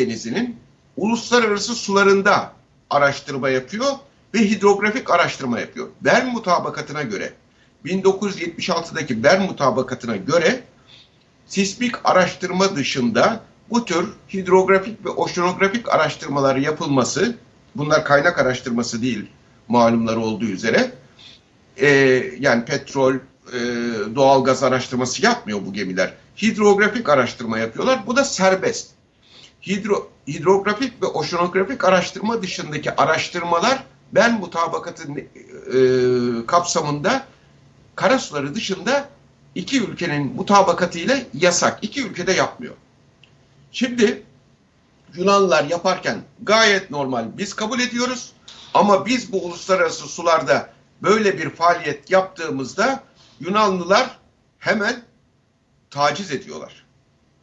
Denizi'nin uluslararası sularında araştırma yapıyor ve hidrografik araştırma yapıyor. Bern mutabakatına göre 1976'daki Bern mutabakatına göre sismik araştırma dışında bu tür hidrografik ve oşanografik araştırmalar yapılması, bunlar kaynak araştırması değil malumları olduğu üzere, e, yani petrol, e, doğal gaz araştırması yapmıyor bu gemiler. Hidrografik araştırma yapıyorlar. Bu da serbest. Hidro, hidrografik ve oşanografik araştırma dışındaki araştırmalar ben mutabakatın e, kapsamında karasuları dışında iki ülkenin mutabakatıyla yasak. İki ülkede yapmıyor. Şimdi Yunanlılar yaparken gayet normal biz kabul ediyoruz ama biz bu uluslararası sularda böyle bir faaliyet yaptığımızda Yunanlılar hemen taciz ediyorlar.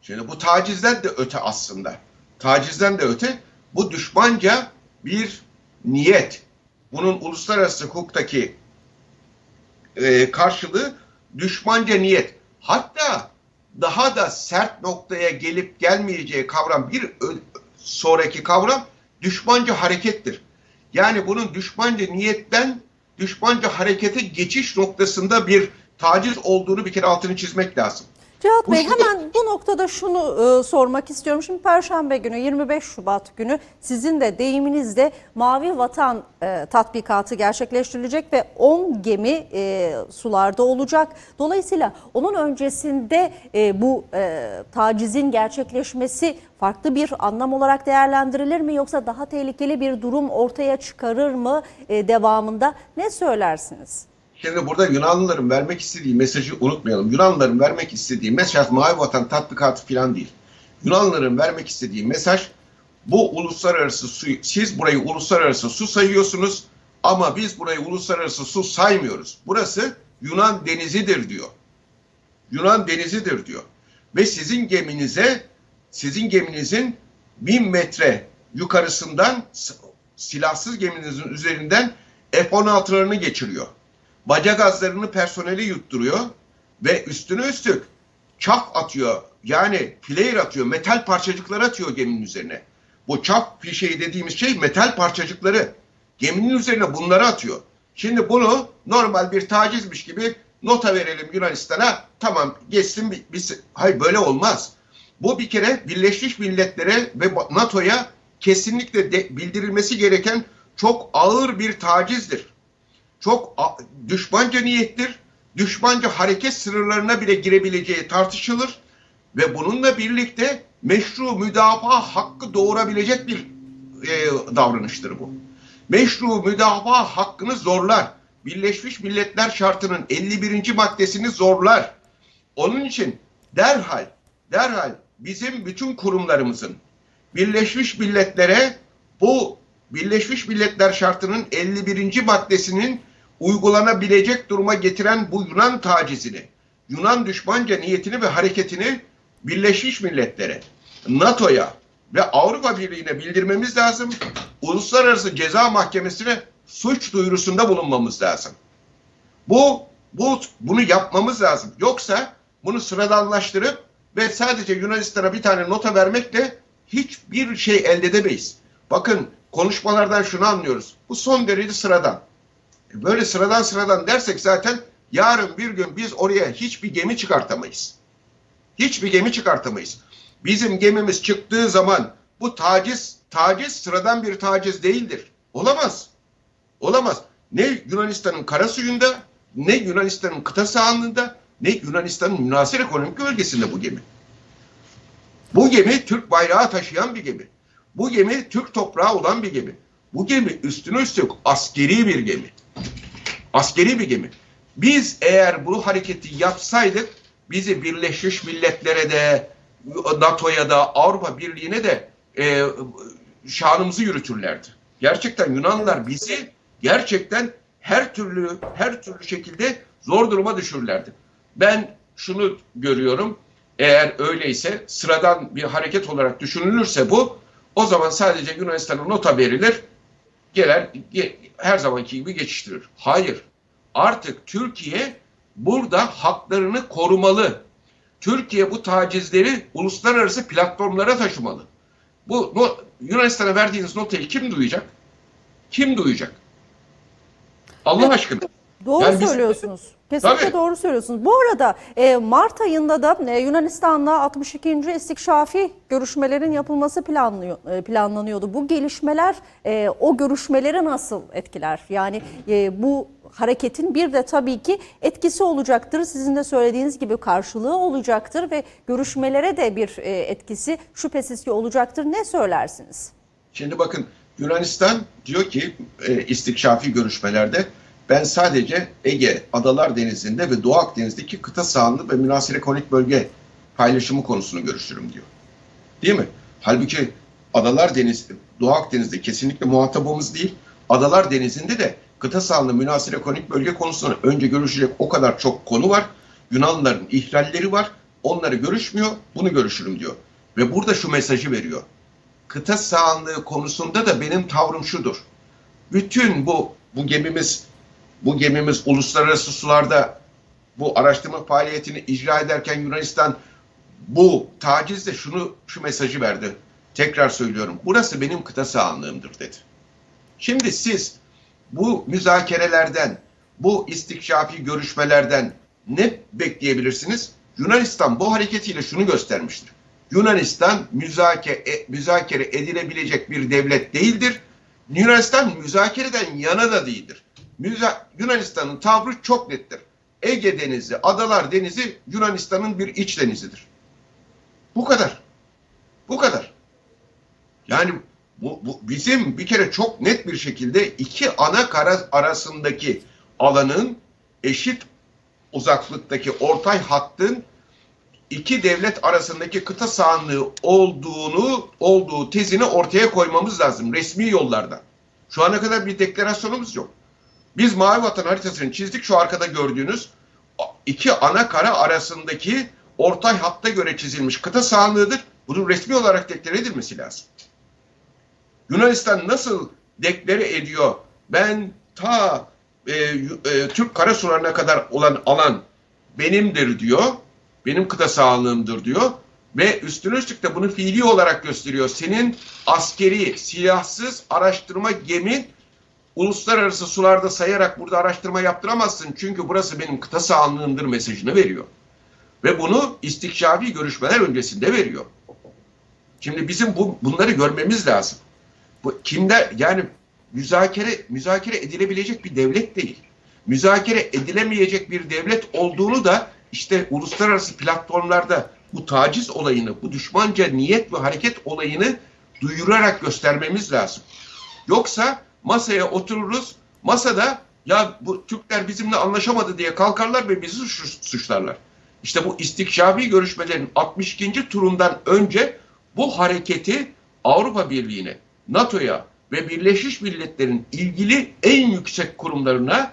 Şimdi bu tacizden de öte aslında. Tacizden de öte bu düşmanca bir niyet. Bunun uluslararası hukuktaki e, karşılığı düşmanca niyet. Hatta daha da sert noktaya gelip gelmeyeceği kavram bir sonraki kavram düşmanca harekettir. Yani bunun düşmanca niyetten düşmanca harekete geçiş noktasında bir taciz olduğunu bir kere altını çizmek lazım. Cihat Bey hemen bu noktada şunu e, sormak istiyorum. Şimdi Perşembe günü 25 Şubat günü sizin de deyiminizde Mavi Vatan e, tatbikatı gerçekleştirilecek ve 10 gemi e, sularda olacak. Dolayısıyla onun öncesinde e, bu e, tacizin gerçekleşmesi farklı bir anlam olarak değerlendirilir mi yoksa daha tehlikeli bir durum ortaya çıkarır mı e, devamında? Ne söylersiniz? Şimdi burada Yunanlıların vermek istediği mesajı unutmayalım. Yunanlıların vermek istediği mesaj Mavi Vatan tatbikatı falan değil. Yunanlıların vermek istediği mesaj bu uluslararası su, siz burayı uluslararası su sayıyorsunuz ama biz burayı uluslararası su saymıyoruz. Burası Yunan denizidir diyor. Yunan denizidir diyor. Ve sizin geminize, sizin geminizin bin metre yukarısından silahsız geminizin üzerinden F-16'larını geçiriyor. Baca gazlarını personeli yutturuyor ve üstüne üstlük çap atıyor. Yani flare atıyor, metal parçacıkları atıyor geminin üzerine. Bu çap fişeği dediğimiz şey metal parçacıkları. Geminin üzerine bunları atıyor. Şimdi bunu normal bir tacizmiş gibi nota verelim Yunanistan'a. Tamam geçsin bir- hayır böyle olmaz. Bu bir kere Birleşmiş Milletler'e ve NATO'ya kesinlikle de bildirilmesi gereken çok ağır bir tacizdir çok düşmanca niyettir. Düşmanca hareket sınırlarına bile girebileceği tartışılır ve bununla birlikte meşru müdafaa hakkı doğurabilecek bir e, davranıştır bu. Meşru müdafaa hakkını zorlar. Birleşmiş Milletler Şartı'nın 51. maddesini zorlar. Onun için derhal, derhal bizim bütün kurumlarımızın Birleşmiş Milletler'e bu Birleşmiş Milletler Şartı'nın 51. maddesinin uygulanabilecek duruma getiren bu Yunan tacizini, Yunan düşmanca niyetini ve hareketini Birleşmiş Milletler'e, NATO'ya ve Avrupa Birliği'ne bildirmemiz lazım. Uluslararası Ceza Mahkemesi'ne suç duyurusunda bulunmamız lazım. Bu, bu bunu yapmamız lazım. Yoksa bunu sıradanlaştırıp ve sadece Yunanistan'a bir tane nota vermekle hiçbir şey elde edemeyiz. Bakın konuşmalardan şunu anlıyoruz. Bu son derece sıradan. Böyle sıradan sıradan dersek zaten yarın bir gün biz oraya hiçbir gemi çıkartamayız. Hiçbir gemi çıkartamayız. Bizim gemimiz çıktığı zaman bu taciz, taciz sıradan bir taciz değildir. Olamaz. Olamaz. Ne Yunanistan'ın kara suyunda, ne Yunanistan'ın kıta sahanlığında, ne Yunanistan'ın münasır ekonomik bölgesinde bu gemi. Bu gemi Türk bayrağı taşıyan bir gemi. Bu gemi Türk toprağı olan bir gemi. Bu gemi üstüne üstlük askeri bir gemi. Askeri bir gemi. Biz eğer bu hareketi yapsaydık bizi Birleşmiş Milletler'e de NATO'ya da Avrupa Birliği'ne de e, şanımızı yürütürlerdi. Gerçekten Yunanlılar bizi gerçekten her türlü her türlü şekilde zor duruma düşürürlerdi. Ben şunu görüyorum. Eğer öyleyse sıradan bir hareket olarak düşünülürse bu o zaman sadece Yunanistan'a nota verilir. Gelir ge- her zamanki gibi geçiştirir. Hayır. Artık Türkiye burada haklarını korumalı. Türkiye bu tacizleri uluslararası platformlara taşımalı. Bu no- Yunanistan'a verdiğiniz notayı kim duyacak? Kim duyacak? Allah aşkına. Doğru Yani biz- söylüyorsunuz. Kesinlikle Tabii. doğru söylüyorsunuz. Bu arada e, Mart ayında da e, Yunanistan'la 62. istikşafi görüşmelerin yapılması planlıyor, e, planlanıyordu. Bu gelişmeler e, o görüşmeleri nasıl etkiler? Yani e, bu hareketin bir de tabii ki etkisi olacaktır. Sizin de söylediğiniz gibi karşılığı olacaktır ve görüşmelere de bir e, etkisi şüphesiz ki olacaktır. Ne söylersiniz? Şimdi bakın Yunanistan diyor ki e, istikşafi görüşmelerde ben sadece Ege, Adalar Denizi'nde ve Doğu Akdeniz'deki kıta sahanlı ve münasır ekonomik bölge paylaşımı konusunu görüşürüm diyor. Değil mi? Halbuki Adalar Denizi, Doğu Akdeniz'de kesinlikle muhatabımız değil. Adalar Denizi'nde de kıta sahanlı münasır ekonomik bölge konusunda önce görüşecek o kadar çok konu var. Yunanlıların ihlalleri var. Onları görüşmüyor, bunu görüşürüm diyor. Ve burada şu mesajı veriyor kıta sahanlığı konusunda da benim tavrım şudur. Bütün bu bu gemimiz bu gemimiz uluslararası sularda bu araştırma faaliyetini icra ederken Yunanistan bu tacizle şunu şu mesajı verdi. Tekrar söylüyorum. Burası benim kıta sahanlığımdır dedi. Şimdi siz bu müzakerelerden, bu istikşafi görüşmelerden ne bekleyebilirsiniz? Yunanistan bu hareketiyle şunu göstermiştir. Yunanistan müzakere, müzakere edilebilecek bir devlet değildir. Yunanistan müzakereden yana da değildir. Yunanistan'ın tavrı çok nettir. Ege Denizi, Adalar Denizi Yunanistan'ın bir iç denizidir. Bu kadar. Bu kadar. Yani bu, bu bizim bir kere çok net bir şekilde iki ana kara arasındaki alanın eşit uzaklıktaki ortay hattın iki devlet arasındaki kıta sahanlığı olduğunu olduğu tezini ortaya koymamız lazım resmi yollardan. Şu ana kadar bir deklarasyonumuz yok. Biz Mavi Vatan haritasını çizdik. Şu arkada gördüğünüz iki ana kara arasındaki ortay hatta göre çizilmiş kıta sahanlığıdır. Bunun resmi olarak deklare edilmesi lazım. Yunanistan nasıl deklare ediyor? Ben ta e, e, Türk karasularına kadar olan alan benimdir diyor. Benim kıta sahanlığımdır diyor. Ve üstüne üstlük de bunu fiili olarak gösteriyor. Senin askeri, silahsız araştırma gemin uluslararası sularda sayarak burada araştırma yaptıramazsın. Çünkü burası benim kıta sahanlığımdır mesajını veriyor. Ve bunu istikşafi görüşmeler öncesinde veriyor. Şimdi bizim bu bunları görmemiz lazım. Bu kimler yani müzakere müzakere edilebilecek bir devlet değil. Müzakere edilemeyecek bir devlet olduğunu da işte uluslararası platformlarda bu taciz olayını, bu düşmanca niyet ve hareket olayını duyurarak göstermemiz lazım. Yoksa masaya otururuz, masada ya bu Türkler bizimle anlaşamadı diye kalkarlar ve bizi suç- suçlarlar. İşte bu istikşafi görüşmelerin 62. turundan önce bu hareketi Avrupa Birliği'ne, NATO'ya ve Birleşmiş Milletler'in ilgili en yüksek kurumlarına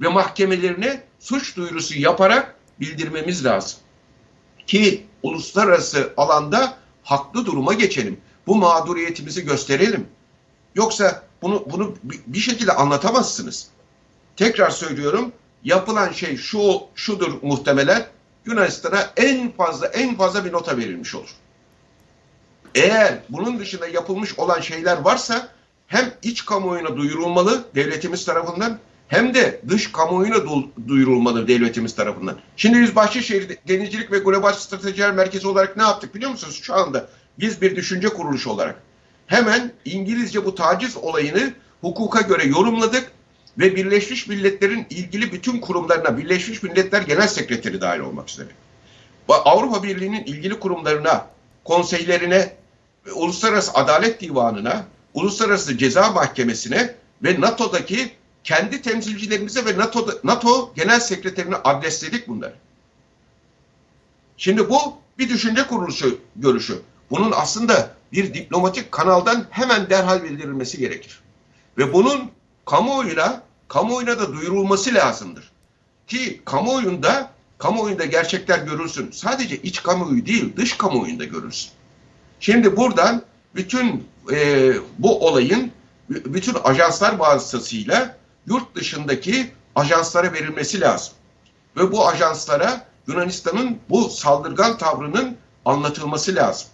ve mahkemelerine suç duyurusu yaparak bildirmemiz lazım. Ki uluslararası alanda haklı duruma geçelim. Bu mağduriyetimizi gösterelim. Yoksa bunu bunu bi- bir şekilde anlatamazsınız. Tekrar söylüyorum. Yapılan şey şu şudur muhtemelen Yunanistan'a en fazla en fazla bir nota verilmiş olur. Eğer bunun dışında yapılmış olan şeyler varsa hem iç kamuoyuna duyurulmalı devletimiz tarafından hem de dış kamuoyuna du- duyurulmalı devletimiz tarafından. Şimdi biz Bahçeşehir Denizcilik ve Global Stratejiler Merkezi olarak ne yaptık biliyor musunuz? Şu anda biz bir düşünce kuruluşu olarak hemen İngilizce bu taciz olayını hukuka göre yorumladık ve Birleşmiş Milletler'in ilgili bütün kurumlarına, Birleşmiş Milletler Genel Sekreteri dahil olmak üzere, Avrupa Birliği'nin ilgili kurumlarına, konseylerine, Uluslararası Adalet Divanı'na, Uluslararası Ceza Mahkemesi'ne ve NATO'daki kendi temsilcilerimize ve NATO, NATO Genel Sekreterine adresledik bunları. Şimdi bu bir düşünce kuruluşu görüşü. Bunun aslında bir diplomatik kanaldan hemen derhal bildirilmesi gerekir. Ve bunun kamuoyuna, kamuoyuna da duyurulması lazımdır. Ki kamuoyunda, kamuoyunda gerçekler görülsün. Sadece iç kamuoyu değil, dış kamuoyunda görülsün. Şimdi buradan bütün e, bu olayın bütün ajanslar vasıtasıyla yurt dışındaki ajanslara verilmesi lazım. Ve bu ajanslara Yunanistan'ın bu saldırgan tavrının anlatılması lazım.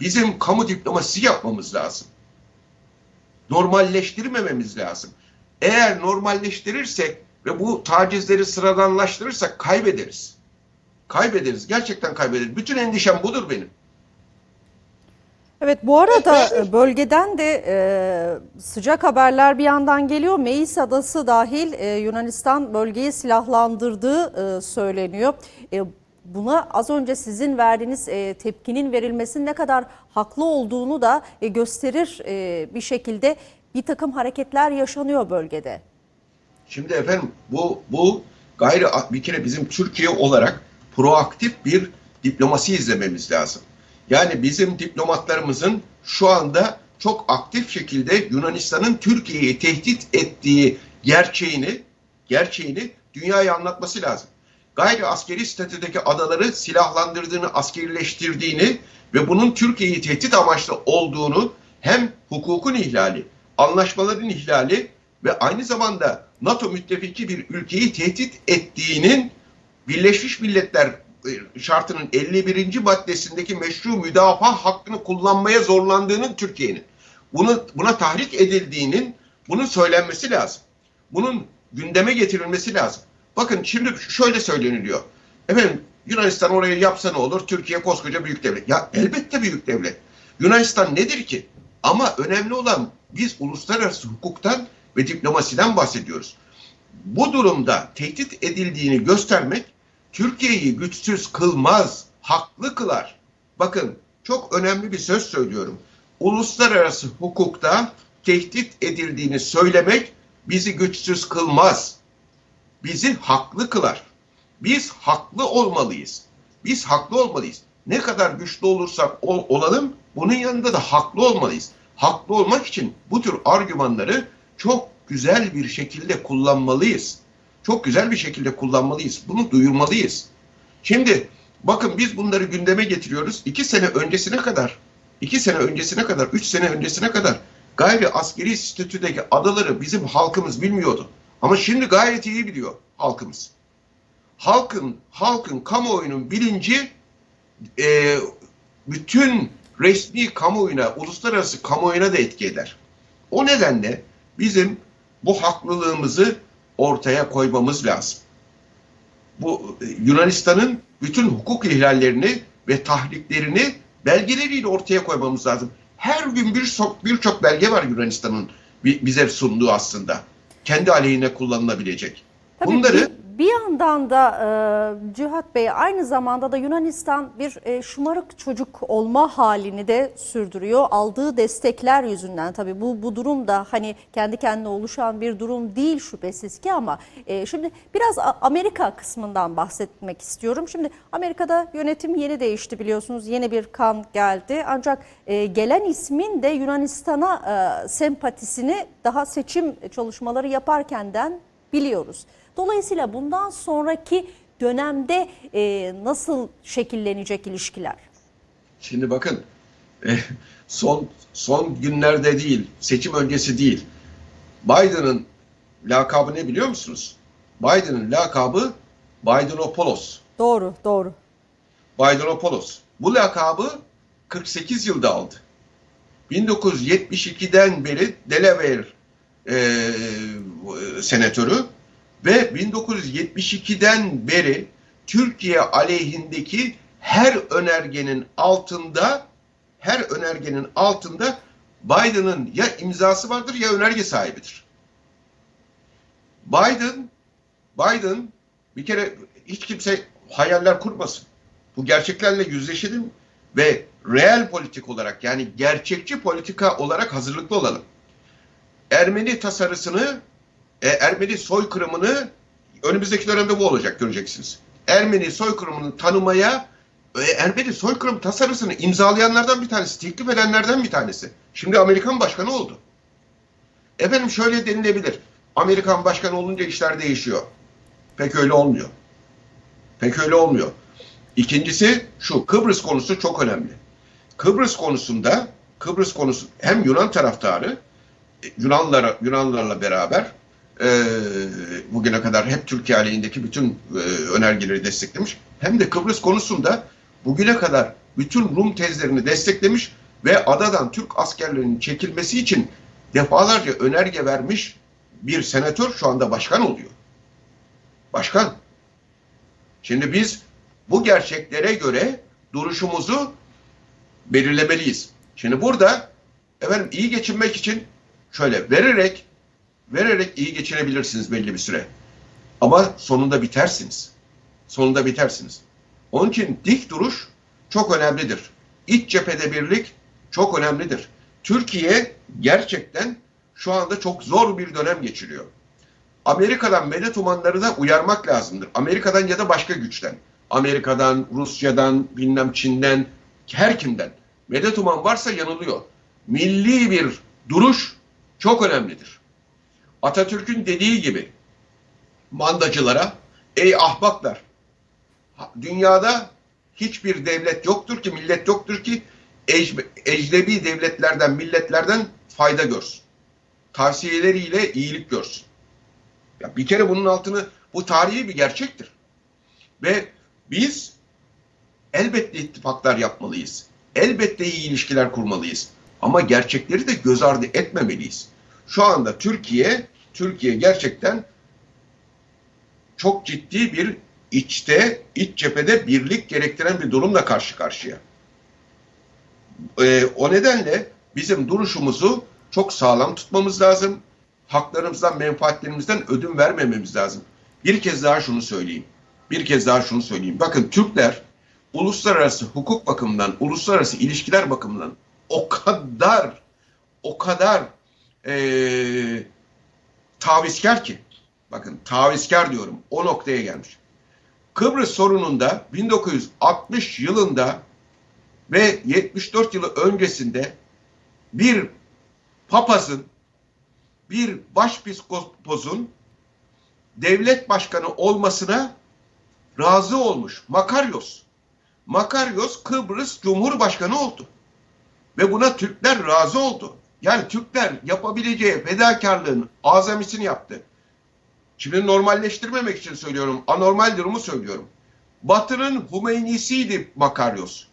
Bizim kamu diplomasisi yapmamız lazım. Normalleştirmememiz lazım. Eğer normalleştirirsek ve bu tacizleri sıradanlaştırırsak kaybederiz. Kaybederiz. Gerçekten kaybederiz. Bütün endişem budur benim. Evet bu arada bölgeden de e, sıcak haberler bir yandan geliyor. Meis Adası dahil e, Yunanistan bölgeyi silahlandırdığı e, söyleniyor. E, buna az önce sizin verdiğiniz e, tepkinin verilmesinin ne kadar haklı olduğunu da e, gösterir e, bir şekilde bir takım hareketler yaşanıyor bölgede. Şimdi efendim bu bu gayri bir kere bizim Türkiye olarak proaktif bir diplomasi izlememiz lazım. Yani bizim diplomatlarımızın şu anda çok aktif şekilde Yunanistan'ın Türkiye'yi tehdit ettiği gerçeğini gerçeğini dünyaya anlatması lazım. Gayri askeri statüdeki adaları silahlandırdığını, askerileştirdiğini ve bunun Türkiye'yi tehdit amaçlı olduğunu hem hukukun ihlali, anlaşmaların ihlali ve aynı zamanda NATO müttefiki bir ülkeyi tehdit ettiğinin Birleşmiş Milletler e, şartının 51. maddesindeki meşru müdafaa hakkını kullanmaya zorlandığının Türkiye'nin bunu buna tahrik edildiğinin bunun söylenmesi lazım. Bunun gündeme getirilmesi lazım. Bakın şimdi şöyle söyleniliyor. Efendim Yunanistan orayı yapsa ne olur? Türkiye koskoca büyük devlet. Ya elbette büyük devlet. Yunanistan nedir ki? Ama önemli olan biz uluslararası hukuktan ve diplomasiden bahsediyoruz. Bu durumda tehdit edildiğini göstermek Türkiye'yi güçsüz kılmaz, haklı kılar. Bakın çok önemli bir söz söylüyorum. Uluslararası hukukta tehdit edildiğini söylemek bizi güçsüz kılmaz. Bizi haklı kılar. Biz haklı olmalıyız. Biz haklı olmalıyız. Ne kadar güçlü olursak ol, olalım bunun yanında da haklı olmalıyız. Haklı olmak için bu tür argümanları çok güzel bir şekilde kullanmalıyız. Çok güzel bir şekilde kullanmalıyız. Bunu duyurmalıyız. Şimdi bakın biz bunları gündeme getiriyoruz. İki sene öncesine kadar, iki sene öncesine kadar, üç sene öncesine kadar gayri askeri statüdeki adaları bizim halkımız bilmiyordu. Ama şimdi gayet iyi biliyor halkımız. Halkın, halkın kamuoyunun bilinci e, bütün resmi kamuoyuna, uluslararası kamuoyuna da etki eder. O nedenle bizim bu haklılığımızı ortaya koymamız lazım. Bu e, Yunanistan'ın bütün hukuk ihlallerini ve tahriklerini belgeleriyle ortaya koymamız lazım. Her gün birçok birçok belge var Yunanistan'ın bize sunduğu aslında. Kendi aleyhine kullanılabilecek. Tabii Bunları bir, bir yandan da e, Cihat Bey aynı zamanda da Yunanistan bir e, şımarık çocuk olma halini de sürdürüyor. Aldığı destekler yüzünden tabii bu bu durum da hani kendi kendine oluşan bir durum değil şüphesiz ki ama e, şimdi biraz Amerika kısmından bahsetmek istiyorum. Şimdi Amerika'da yönetim yeni değişti biliyorsunuz. Yeni bir kan geldi. Ancak e, gelen ismin de Yunanistan'a e, sempatisini daha seçim çalışmaları yaparkenden biliyoruz. Dolayısıyla bundan sonraki dönemde e, nasıl şekillenecek ilişkiler? Şimdi bakın eh, son son günlerde değil, seçim öncesi değil. Biden'ın lakabı ne biliyor musunuz? Biden'ın lakabı Bidenopoulos. Doğru, doğru. Bidenopoulos. Bu lakabı 48 yılda aldı. 1972'den beri Delaware e, senatörü ve 1972'den beri Türkiye aleyhindeki her önergenin altında her önergenin altında Biden'ın ya imzası vardır ya önerge sahibidir. Biden Biden bir kere hiç kimse hayaller kurmasın. Bu gerçeklerle yüzleşelim ve reel politik olarak yani gerçekçi politika olarak hazırlıklı olalım. Ermeni tasarısını, e, Ermeni soykırımını önümüzdeki dönemde bu olacak göreceksiniz. Ermeni soykırımını tanımaya e, Ermeni soykırım tasarısını imzalayanlardan bir tanesi, teklif edenlerden bir tanesi. Şimdi Amerikan başkanı oldu. Efendim şöyle denilebilir. Amerikan başkanı olunca işler değişiyor. Pek öyle olmuyor. Pek öyle olmuyor. İkincisi şu Kıbrıs konusu çok önemli. Kıbrıs konusunda Kıbrıs konusu hem Yunan taraftarı Yunanlara Yunanlarla beraber e, bugüne kadar hep Türkiye aleyhindeki bütün e, önergeleri desteklemiş. Hem de Kıbrıs konusunda bugüne kadar bütün Rum tezlerini desteklemiş ve adadan Türk askerlerinin çekilmesi için defalarca önerge vermiş bir senatör şu anda başkan oluyor. Başkan. Şimdi biz bu gerçeklere göre duruşumuzu belirlemeliyiz. Şimdi burada efendim iyi geçinmek için şöyle vererek vererek iyi geçinebilirsiniz belli bir süre. Ama sonunda bitersiniz. Sonunda bitersiniz. Onun için dik duruş çok önemlidir. İç cephede birlik çok önemlidir. Türkiye gerçekten şu anda çok zor bir dönem geçiriyor. Amerika'dan medet umanları da uyarmak lazımdır. Amerika'dan ya da başka güçten. Amerika'dan, Rusya'dan, bilmem Çin'den, her kimden. Medet uman varsa yanılıyor. Milli bir duruş çok önemlidir. Atatürk'ün dediği gibi mandacılara ey ahbaplar dünyada hiçbir devlet yoktur ki millet yoktur ki ec- ecnebi devletlerden milletlerden fayda görsün. Tavsiyeleriyle iyilik görsün. Ya bir kere bunun altını bu tarihi bir gerçektir. Ve biz elbette ittifaklar yapmalıyız. Elbette iyi ilişkiler kurmalıyız. Ama gerçekleri de göz ardı etmemeliyiz. Şu anda Türkiye Türkiye gerçekten çok ciddi bir içte, iç cephede birlik gerektiren bir durumla karşı karşıya. Ee, o nedenle bizim duruşumuzu çok sağlam tutmamız lazım. Haklarımızdan, menfaatlerimizden ödün vermememiz lazım. Bir kez daha şunu söyleyeyim. Bir kez daha şunu söyleyeyim. Bakın Türkler uluslararası hukuk bakımından, uluslararası ilişkiler bakımından o kadar, o kadar ee, tavizkar ki. Bakın tavizkar diyorum. O noktaya gelmiş. Kıbrıs sorununda 1960 yılında ve 74 yılı öncesinde bir papazın, bir başpiskoposun devlet başkanı olmasına razı olmuş. Makaryos. Makaryos Kıbrıs Cumhurbaşkanı oldu. Ve buna Türkler razı oldu. Yani Türkler yapabileceği fedakarlığın azamisini yaptı. Şimdi normalleştirmemek için söylüyorum. Anormal durumu söylüyorum. Batı'nın Hümeynisiydi Makaryos.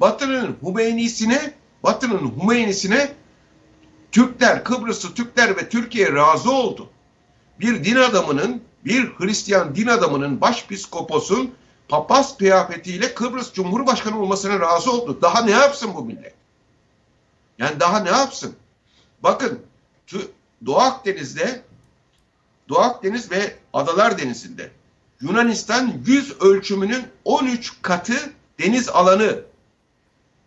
Batı'nın Hümeynisine Batı'nın Hümeynisine Türkler, Kıbrıslı Türkler ve Türkiye razı oldu. Bir din adamının, bir Hristiyan din adamının başpiskoposun papaz kıyafetiyle Kıbrıs Cumhurbaşkanı olmasına razı oldu. Daha ne yapsın bu millet? Yani daha ne yapsın? Bakın Doğu Akdeniz'de Doğu Akdeniz ve Adalar Denizi'nde Yunanistan yüz ölçümünün 13 katı deniz alanı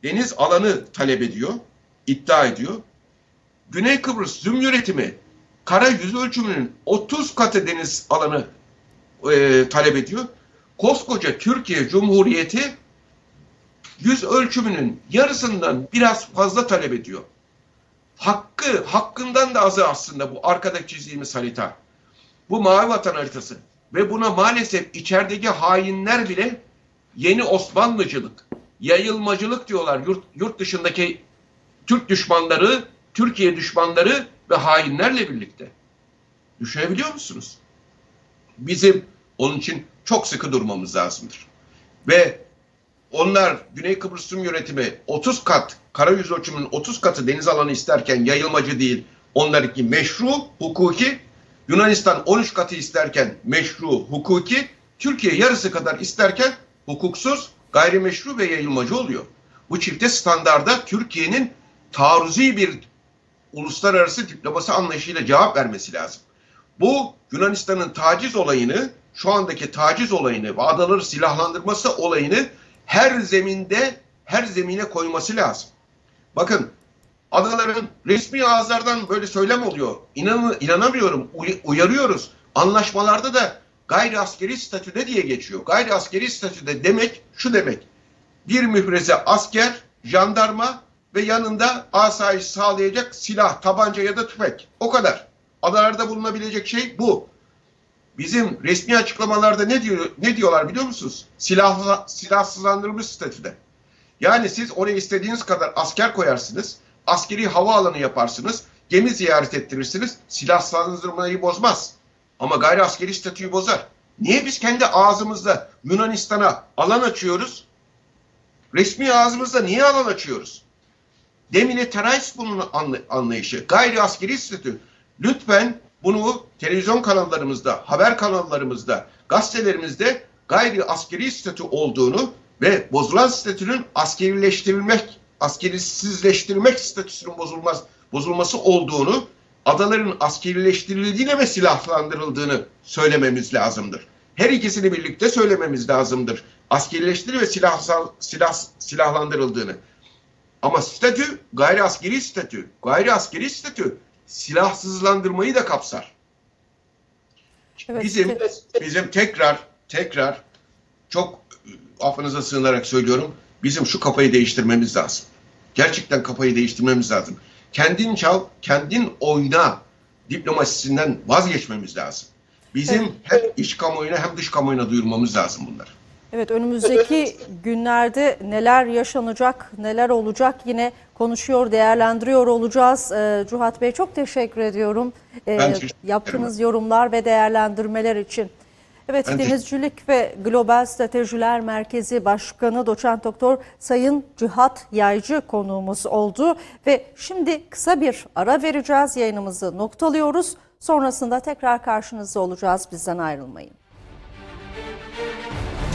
deniz alanı talep ediyor, iddia ediyor. Güney Kıbrıs Zümrütimi kara yüz ölçümünün 30 katı deniz alanı e, talep ediyor. Koskoca Türkiye Cumhuriyeti yüz ölçümünün yarısından biraz fazla talep ediyor. Hakkı, hakkından da azı aslında bu arkada çizdiğimiz harita. Bu mavi vatan haritası. Ve buna maalesef içerideki hainler bile yeni Osmanlıcılık, yayılmacılık diyorlar. Yurt, yurt dışındaki Türk düşmanları, Türkiye düşmanları ve hainlerle birlikte. Düşünebiliyor musunuz? Bizim onun için çok sıkı durmamız lazımdır. Ve onlar Güney Kıbrıs Rum yönetimi 30 kat, karayüz ölçümünün 30 katı deniz alanı isterken yayılmacı değil, onlarınki meşru, hukuki, Yunanistan 13 katı isterken meşru, hukuki, Türkiye yarısı kadar isterken hukuksuz, gayrimeşru ve yayılmacı oluyor. Bu çifte standarda Türkiye'nin taarruzi bir uluslararası diplomasi anlayışıyla cevap vermesi lazım. Bu Yunanistan'ın taciz olayını, şu andaki taciz olayını ve adaları silahlandırması olayını her zeminde, her zemine koyması lazım. Bakın adaların resmi ağızlardan böyle söylem oluyor. İnan, inanamıyorum, uy- uyarıyoruz. Anlaşmalarda da gayri askeri statüde diye geçiyor. Gayri askeri statüde demek şu demek. Bir mühreze asker, jandarma ve yanında asayiş sağlayacak silah, tabanca ya da tüfek. O kadar. Adalarda bulunabilecek şey bu. Bizim resmi açıklamalarda ne diyor ne diyorlar biliyor musunuz? Silah silahsızlandırılmış statüde. Yani siz oraya istediğiniz kadar asker koyarsınız, askeri havaalanı yaparsınız, gemi ziyaret ettirirsiniz, silahsızlandırmayı bozmaz. Ama gayri askeri statüyü bozar. Niye biz kendi ağzımızda Yunanistan'a alan açıyoruz? resmi ağzımızda niye alan açıyoruz? Demilitarize bunun anla- anlayışı. Gayri askeri statü. Lütfen bunu televizyon kanallarımızda, haber kanallarımızda, gazetelerimizde gayri askeri statü olduğunu ve bozulan statünün askerileştirilmek, askerisizleştirilmek statüsünün bozulmaz, bozulması olduğunu, adaların askerileştirildiğine ve silahlandırıldığını söylememiz lazımdır. Her ikisini birlikte söylememiz lazımdır. Askerileştirildi ve silahsal, silah, silahlandırıldığını. Ama statü gayri askeri statü. Gayri askeri statü silahsızlandırmayı da kapsar. Evet, bizim te- bizim tekrar tekrar çok affınıza sığınarak söylüyorum. Bizim şu kafayı değiştirmemiz lazım. Gerçekten kafayı değiştirmemiz lazım. Kendin çal, kendin oyna diplomasisinden vazgeçmemiz lazım. Bizim hem iç kamuoyuna hem dış kamuoyuna duyurmamız lazım bunları. Evet önümüzdeki günlerde neler yaşanacak, neler olacak yine konuşuyor, değerlendiriyor olacağız. Ee, Cuhat Bey çok teşekkür ediyorum ee, Ben teşekkür yaptığınız yorumlar ve değerlendirmeler için. Evet Ben Denizcilik ve Global Stratejiler Merkezi Başkanı Doçent Doktor Sayın Cihat Yaycı konuğumuz oldu ve şimdi kısa bir ara vereceğiz. Yayınımızı noktalıyoruz. Sonrasında tekrar karşınızda olacağız. Bizden ayrılmayın.